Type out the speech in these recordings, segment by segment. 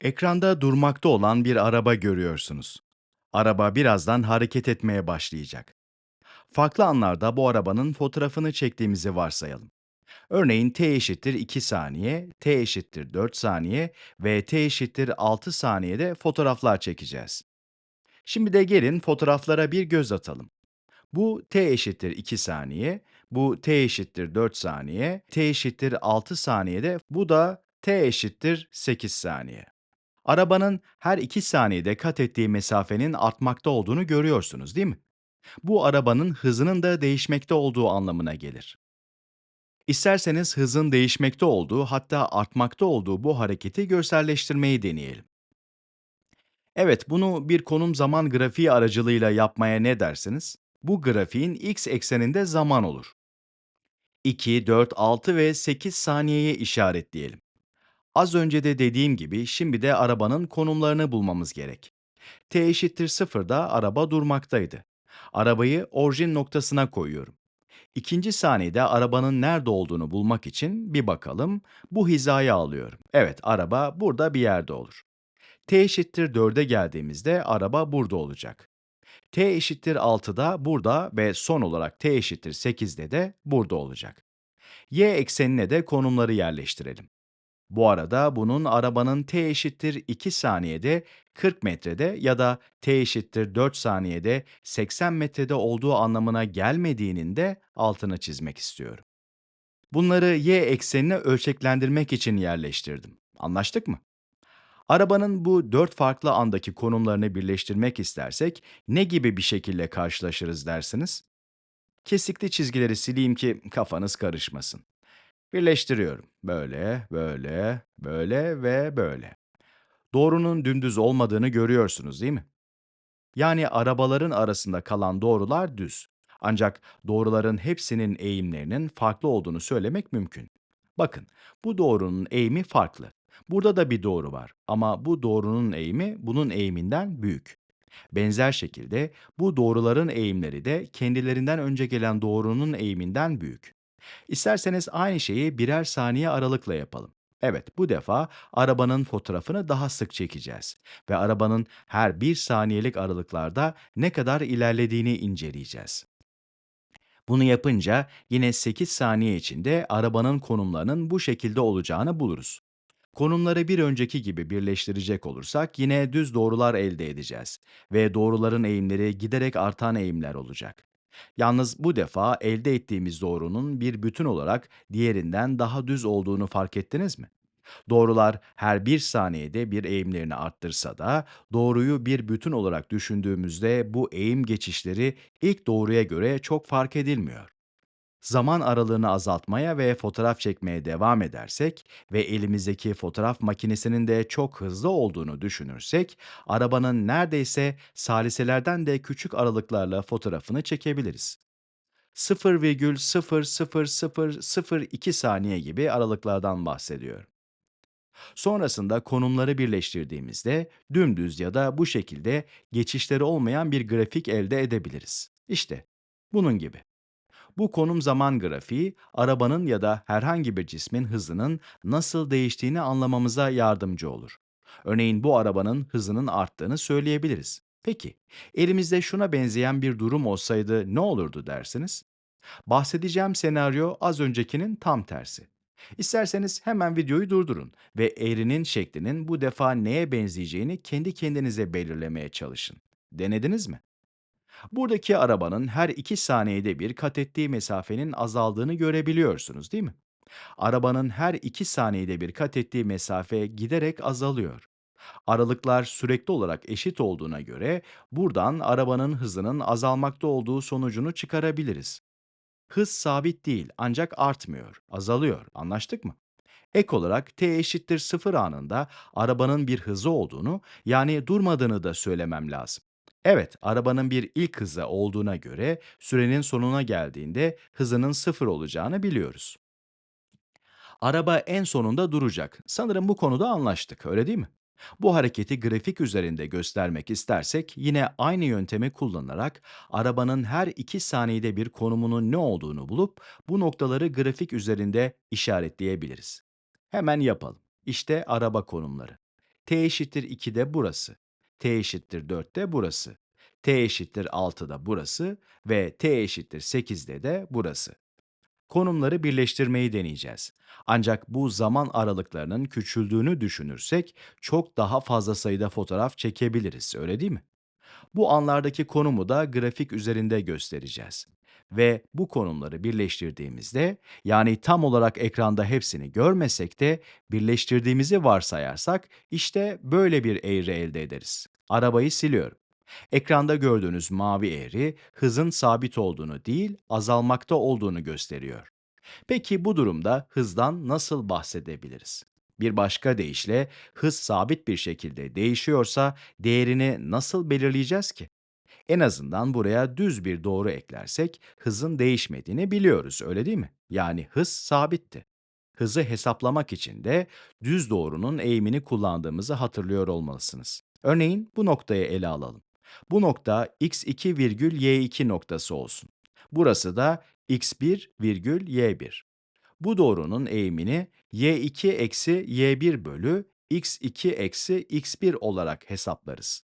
Ekranda durmakta olan bir araba görüyorsunuz. Araba birazdan hareket etmeye başlayacak. Farklı anlarda bu arabanın fotoğrafını çektiğimizi varsayalım. Örneğin t eşittir 2 saniye, t eşittir 4 saniye ve t eşittir 6 saniyede fotoğraflar çekeceğiz. Şimdi de gelin fotoğraflara bir göz atalım. Bu t eşittir 2 saniye, bu t eşittir 4 saniye, t eşittir 6 saniyede, bu da t eşittir 8 saniye. Arabanın her 2 saniyede kat ettiği mesafenin artmakta olduğunu görüyorsunuz, değil mi? Bu arabanın hızının da değişmekte olduğu anlamına gelir. İsterseniz hızın değişmekte olduğu hatta artmakta olduğu bu hareketi görselleştirmeyi deneyelim. Evet, bunu bir konum zaman grafiği aracılığıyla yapmaya ne dersiniz? Bu grafiğin x ekseninde zaman olur. 2, 4, 6 ve 8 saniyeye işaretleyelim. Az önce de dediğim gibi şimdi de arabanın konumlarını bulmamız gerek. T eşittir 0'da araba durmaktaydı. Arabayı orijin noktasına koyuyorum. İkinci saniyede arabanın nerede olduğunu bulmak için bir bakalım. Bu hizaya alıyorum. Evet, araba burada bir yerde olur. T eşittir 4'e geldiğimizde araba burada olacak. T eşittir 6'da burada ve son olarak T eşittir 8'de de burada olacak. Y eksenine de konumları yerleştirelim. Bu arada bunun arabanın t eşittir 2 saniyede 40 metrede ya da t eşittir 4 saniyede 80 metrede olduğu anlamına gelmediğinin de altını çizmek istiyorum. Bunları y eksenine ölçeklendirmek için yerleştirdim. Anlaştık mı? Arabanın bu dört farklı andaki konumlarını birleştirmek istersek ne gibi bir şekilde karşılaşırız dersiniz? Kesikli çizgileri sileyim ki kafanız karışmasın. Birleştiriyorum. Böyle, böyle, böyle ve böyle. Doğrunun dümdüz olmadığını görüyorsunuz değil mi? Yani arabaların arasında kalan doğrular düz. Ancak doğruların hepsinin eğimlerinin farklı olduğunu söylemek mümkün. Bakın, bu doğrunun eğimi farklı. Burada da bir doğru var ama bu doğrunun eğimi bunun eğiminden büyük. Benzer şekilde bu doğruların eğimleri de kendilerinden önce gelen doğrunun eğiminden büyük. İsterseniz aynı şeyi birer saniye aralıkla yapalım. Evet, bu defa arabanın fotoğrafını daha sık çekeceğiz ve arabanın her bir saniyelik aralıklarda ne kadar ilerlediğini inceleyeceğiz. Bunu yapınca yine 8 saniye içinde arabanın konumlarının bu şekilde olacağını buluruz. Konumları bir önceki gibi birleştirecek olursak yine düz doğrular elde edeceğiz ve doğruların eğimleri giderek artan eğimler olacak. Yalnız bu defa elde ettiğimiz doğrunun bir bütün olarak diğerinden daha düz olduğunu fark ettiniz mi? Doğrular her bir saniyede bir eğimlerini arttırsa da doğruyu bir bütün olarak düşündüğümüzde bu eğim geçişleri ilk doğruya göre çok fark edilmiyor. Zaman aralığını azaltmaya ve fotoğraf çekmeye devam edersek ve elimizdeki fotoğraf makinesinin de çok hızlı olduğunu düşünürsek, arabanın neredeyse saliselerden de küçük aralıklarla fotoğrafını çekebiliriz. 0,00002 saniye gibi aralıklardan bahsediyorum. Sonrasında konumları birleştirdiğimizde dümdüz ya da bu şekilde geçişleri olmayan bir grafik elde edebiliriz. İşte bunun gibi. Bu konum zaman grafiği, arabanın ya da herhangi bir cismin hızının nasıl değiştiğini anlamamıza yardımcı olur. Örneğin bu arabanın hızının arttığını söyleyebiliriz. Peki, elimizde şuna benzeyen bir durum olsaydı ne olurdu dersiniz? Bahsedeceğim senaryo az öncekinin tam tersi. İsterseniz hemen videoyu durdurun ve eğrinin şeklinin bu defa neye benzeyeceğini kendi kendinize belirlemeye çalışın. Denediniz mi? Buradaki arabanın her 2 saniyede bir kat ettiği mesafenin azaldığını görebiliyorsunuz, değil mi? Arabanın her 2 saniyede bir kat ettiği mesafe giderek azalıyor. Aralıklar sürekli olarak eşit olduğuna göre buradan arabanın hızının azalmakta olduğu sonucunu çıkarabiliriz. Hız sabit değil ancak artmıyor, azalıyor. Anlaştık mı? Ek olarak t eşittir 0 anında arabanın bir hızı olduğunu yani durmadığını da söylemem lazım. Evet, arabanın bir ilk hızı olduğuna göre sürenin sonuna geldiğinde hızının 0 olacağını biliyoruz. Araba en sonunda duracak. Sanırım bu konuda anlaştık, öyle değil mi? Bu hareketi grafik üzerinde göstermek istersek yine aynı yöntemi kullanarak arabanın her 2 saniyede bir konumunun ne olduğunu bulup bu noktaları grafik üzerinde işaretleyebiliriz. Hemen yapalım. İşte araba konumları. t eşittir 2'de burası, t eşittir 4'te burası, t eşittir 6'da burası ve t eşittir 8'de de burası. Konumları birleştirmeyi deneyeceğiz. Ancak bu zaman aralıklarının küçüldüğünü düşünürsek çok daha fazla sayıda fotoğraf çekebiliriz, öyle değil mi? Bu anlardaki konumu da grafik üzerinde göstereceğiz. Ve bu konumları birleştirdiğimizde, yani tam olarak ekranda hepsini görmesek de birleştirdiğimizi varsayarsak işte böyle bir eğri elde ederiz. Arabayı siliyorum. Ekranda gördüğünüz mavi eğri hızın sabit olduğunu değil, azalmakta olduğunu gösteriyor. Peki bu durumda hızdan nasıl bahsedebiliriz? Bir başka deyişle hız sabit bir şekilde değişiyorsa değerini nasıl belirleyeceğiz ki? En azından buraya düz bir doğru eklersek hızın değişmediğini biliyoruz, öyle değil mi? Yani hız sabitti. Hızı hesaplamak için de düz doğrunun eğimini kullandığımızı hatırlıyor olmalısınız. Örneğin bu noktayı ele alalım. Bu nokta x2 virgül y2 noktası olsun. Burası da x1 virgül y1. Bu doğrunun eğimini y2 eksi y1 bölü x2 eksi x1 olarak hesaplarız.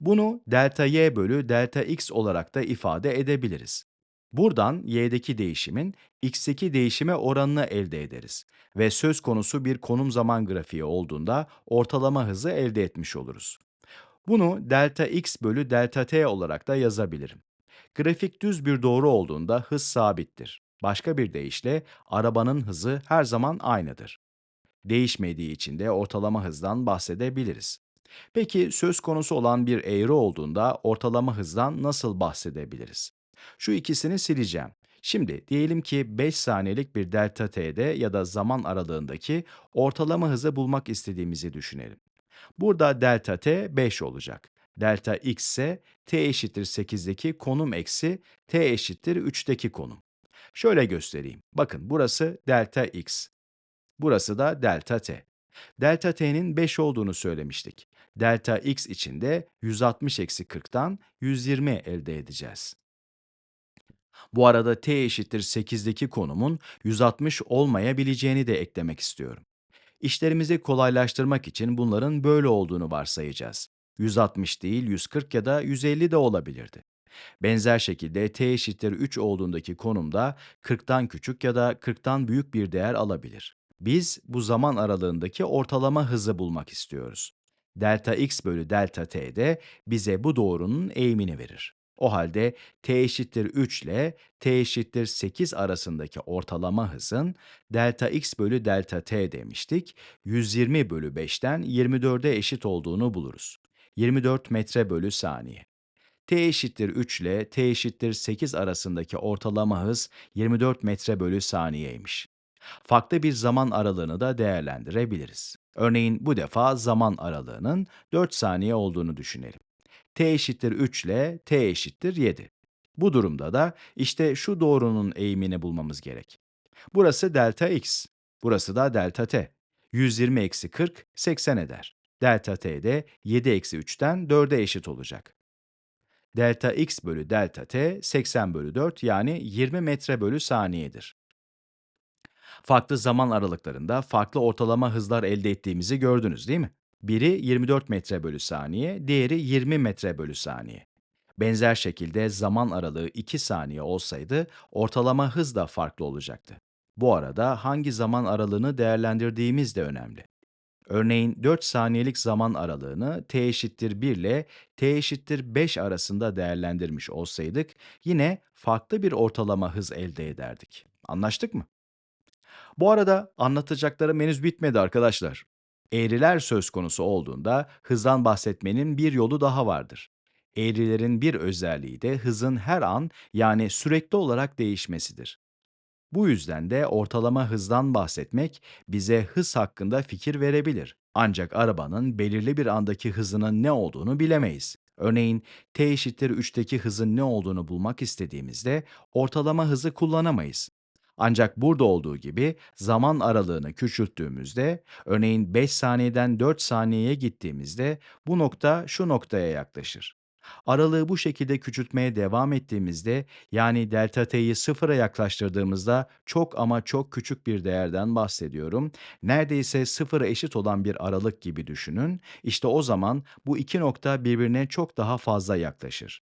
Bunu delta y bölü delta x olarak da ifade edebiliriz. Buradan y'deki değişimin x'teki değişime oranını elde ederiz ve söz konusu bir konum zaman grafiği olduğunda ortalama hızı elde etmiş oluruz. Bunu delta x bölü delta t olarak da yazabilirim. Grafik düz bir doğru olduğunda hız sabittir. Başka bir deyişle arabanın hızı her zaman aynıdır. Değişmediği için de ortalama hızdan bahsedebiliriz. Peki söz konusu olan bir eğri olduğunda ortalama hızdan nasıl bahsedebiliriz? Şu ikisini sileceğim. Şimdi diyelim ki 5 saniyelik bir delta t'de ya da zaman aralığındaki ortalama hızı bulmak istediğimizi düşünelim. Burada delta t 5 olacak. Delta x ise t eşittir 8'deki konum eksi t eşittir 3'teki konum. Şöyle göstereyim. Bakın burası delta x. Burası da delta t. Delta t'nin 5 olduğunu söylemiştik. Delta x için de 160 eksi 40'tan 120 elde edeceğiz. Bu arada t eşittir 8'deki konumun 160 olmayabileceğini de eklemek istiyorum. İşlerimizi kolaylaştırmak için bunların böyle olduğunu varsayacağız. 160 değil 140 ya da 150 de olabilirdi. Benzer şekilde t eşittir 3 olduğundaki konumda 40'tan küçük ya da 40'tan büyük bir değer alabilir. Biz bu zaman aralığındaki ortalama hızı bulmak istiyoruz. Delta x bölü delta t de bize bu doğrunun eğimini verir. O halde t eşittir 3 ile t eşittir 8 arasındaki ortalama hızın delta x bölü delta t demiştik. 120 bölü 5'ten 24'e eşit olduğunu buluruz. 24 metre bölü saniye. T eşittir 3 ile t eşittir 8 arasındaki ortalama hız 24 metre bölü saniyeymiş. Farklı bir zaman aralığını da değerlendirebiliriz. Örneğin bu defa zaman aralığının 4 saniye olduğunu düşünelim. t eşittir 3 ile t eşittir 7. Bu durumda da işte şu doğrunun eğimini bulmamız gerek. Burası delta x, burası da delta t. 120 eksi 40, 80 eder. Delta t de 7 eksi 3'ten 4'e eşit olacak. Delta x bölü delta t 80 bölü 4 yani 20 metre bölü saniyedir. Farklı zaman aralıklarında farklı ortalama hızlar elde ettiğimizi gördünüz değil mi? Biri 24 metre bölü saniye, diğeri 20 metre bölü saniye. Benzer şekilde zaman aralığı 2 saniye olsaydı ortalama hız da farklı olacaktı. Bu arada hangi zaman aralığını değerlendirdiğimiz de önemli. Örneğin 4 saniyelik zaman aralığını t eşittir 1 ile t eşittir 5 arasında değerlendirmiş olsaydık yine farklı bir ortalama hız elde ederdik. Anlaştık mı? Bu arada anlatacaklarım henüz bitmedi arkadaşlar. Eğriler söz konusu olduğunda hızdan bahsetmenin bir yolu daha vardır. Eğrilerin bir özelliği de hızın her an yani sürekli olarak değişmesidir. Bu yüzden de ortalama hızdan bahsetmek bize hız hakkında fikir verebilir. Ancak arabanın belirli bir andaki hızının ne olduğunu bilemeyiz. Örneğin t eşittir 3'teki hızın ne olduğunu bulmak istediğimizde ortalama hızı kullanamayız. Ancak burada olduğu gibi zaman aralığını küçülttüğümüzde, örneğin 5 saniyeden 4 saniyeye gittiğimizde bu nokta şu noktaya yaklaşır. Aralığı bu şekilde küçültmeye devam ettiğimizde, yani delta t'yi sıfıra yaklaştırdığımızda çok ama çok küçük bir değerden bahsediyorum. Neredeyse sıfıra eşit olan bir aralık gibi düşünün. İşte o zaman bu iki nokta birbirine çok daha fazla yaklaşır.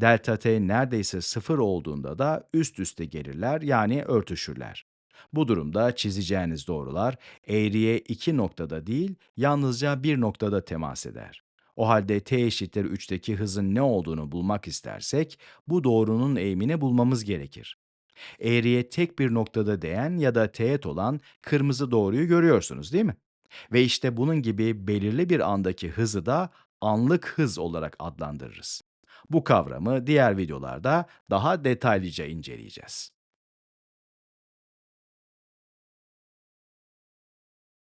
Delta t neredeyse sıfır olduğunda da üst üste gelirler yani örtüşürler. Bu durumda çizeceğiniz doğrular eğriye iki noktada değil yalnızca bir noktada temas eder. O halde t eşittir 3'teki hızın ne olduğunu bulmak istersek bu doğrunun eğimini bulmamız gerekir. Eğriye tek bir noktada değen ya da teğet olan kırmızı doğruyu görüyorsunuz değil mi? Ve işte bunun gibi belirli bir andaki hızı da anlık hız olarak adlandırırız. Bu kavramı diğer videolarda daha detaylıca inceleyeceğiz.